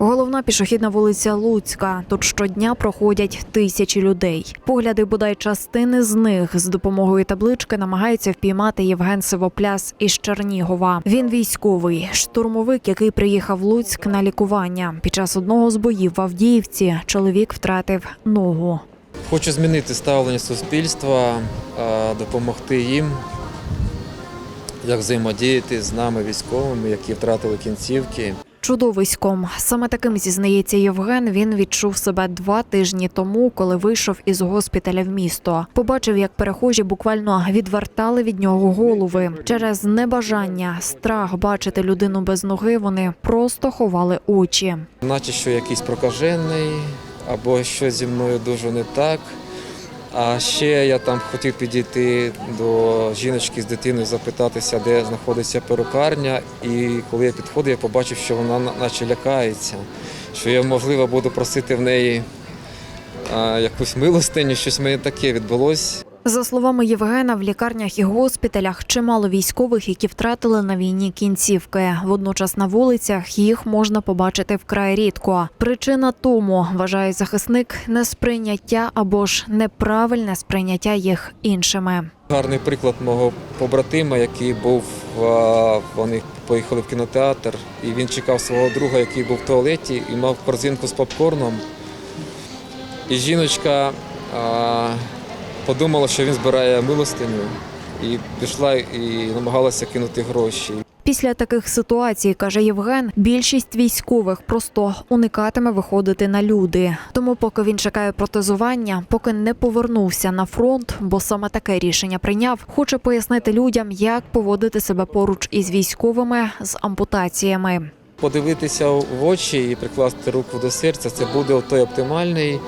Головна пішохідна вулиця Луцька. Тут щодня проходять тисячі людей. Погляди бодай частини з них з допомогою таблички намагається впіймати Євген Сивопляс із Чернігова. Він військовий, штурмовик, який приїхав в Луцьк на лікування. Під час одного з боїв в Авдіївці чоловік втратив ногу. Хочу змінити ставлення суспільства, е, допомогти їм, як взаємодіяти з нами, військовими, які втратили кінцівки. Чудовиськом саме таким зізнається Євген. Він відчув себе два тижні тому, коли вийшов із госпіталя в місто. Побачив, як перехожі буквально відвертали від нього голови через небажання, страх бачити людину без ноги. Вони просто ховали очі. Наче що якийсь прокажений, або щось зі мною дуже не так. А ще я там хотів підійти до жіночки з дитиною, запитатися, де знаходиться перукарня. І коли я підходив, я побачив, що вона наче лякається, що я, можливо, буду просити в неї якусь милостиню, щось мені таке відбулося. За словами Євгена, в лікарнях і госпіталях чимало військових, які втратили на війні кінцівки. Водночас на вулицях їх можна побачити вкрай рідко. Причина тому, вважає захисник, несприйняття або ж неправильне сприйняття їх іншими. Гарний приклад мого побратима, який був, вони поїхали в кінотеатр, і він чекав свого друга, який був в туалеті і мав корзинку з попкорном. І жіночка подумала, що він збирає милостиню, і пішла і намагалася кинути гроші. Після таких ситуацій, каже Євген, більшість військових просто уникатиме виходити на люди. Тому, поки він чекає протезування, поки не повернувся на фронт, бо саме таке рішення прийняв, хоче пояснити людям, як поводити себе поруч із військовими з ампутаціями. Подивитися в очі і прикласти руку до серця це буде той оптимальний,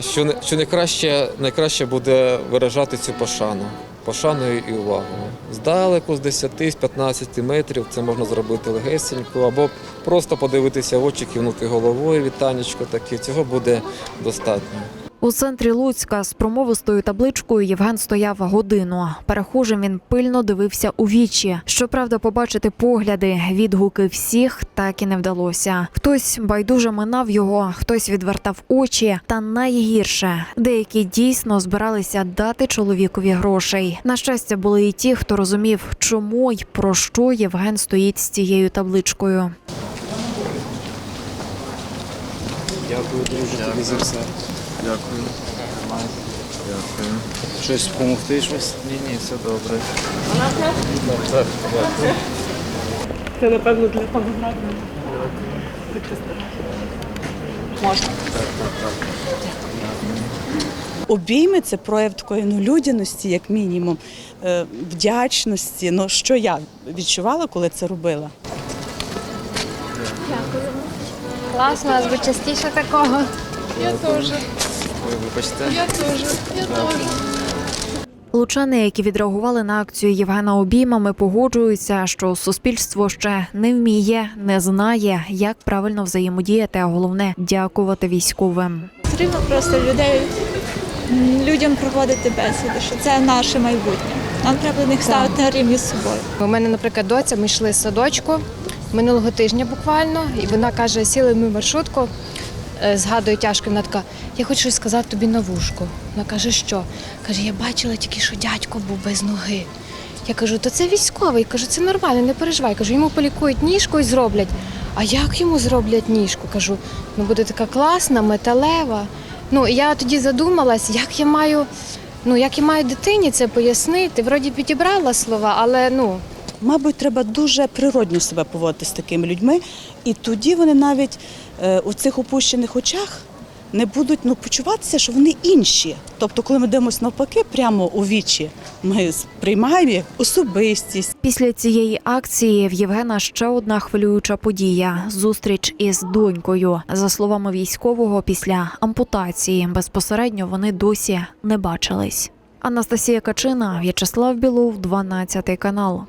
що, що найкраще, найкраще буде виражати цю пошану. Пошаною і увагою. Здалеку, з 10 з 15 метрів це можна зробити легесенько, або просто подивитися в очі, кивнути головою, вітанечко таке. Цього буде достатньо. У центрі Луцька з промовистою табличкою Євген стояв годину. Перехожим він пильно дивився у вічі. Щоправда, побачити погляди, відгуки всіх так і не вдалося. Хтось байдуже минав його, хтось відвертав очі. Та найгірше, деякі дійсно збиралися дати чоловікові грошей. На щастя, були і ті, хто розумів, чому й про що Євген стоїть з цією табличкою. Дякую, друже, тобі за все. Дякую. Дякую. Щось допомогти щось? Ні, ні, все добре. Вона так? Це напевно для фотографії. Можна. Обійми це прояв такої ну, людяності, як мінімум, е, вдячності. Ну, що я відчувала, коли це робила. Класно, а би частіше такого. Я Ой, вибачте. Лучани, які відреагували на акцію Євгена обіймами, погоджуються, що суспільство ще не вміє, не знає, як правильно взаємодіяти, а головне дякувати військовим. Потрібно просто людей людям проводити бесіди, що це наше майбутнє. Нам треба їх ставити на рівні з собою. У мене, наприклад, доця, ми йшли з садочку минулого тижня буквально, і вона каже, сіли ми в маршрутку, е, згадує тяжко, вона така, я хочу щось сказати тобі на вушку. Вона каже, що? Каже, я бачила тільки, що дядько був без ноги. Я кажу, то це військовий. Кажу, це нормально, не переживай. Кажу, йому полікують ніжку і зроблять. А як йому зроблять ніжку? Кажу, ну буде така класна, металева. Ну, і я тоді задумалась, як я маю, ну як я маю дитині це пояснити. Вроді підібрала слова, але ну Мабуть, треба дуже природньо себе поводити з такими людьми, і тоді вони навіть е, у цих опущених очах не будуть ну, почуватися, що вони інші. Тобто, коли ми дивимося навпаки, прямо у вічі, ми сприймаємо як особистість. Після цієї акції в Євгена ще одна хвилююча подія зустріч із донькою. За словами військового, після ампутації безпосередньо вони досі не бачились. Анастасія Качина, В'ячеслав Білов, 12 канал.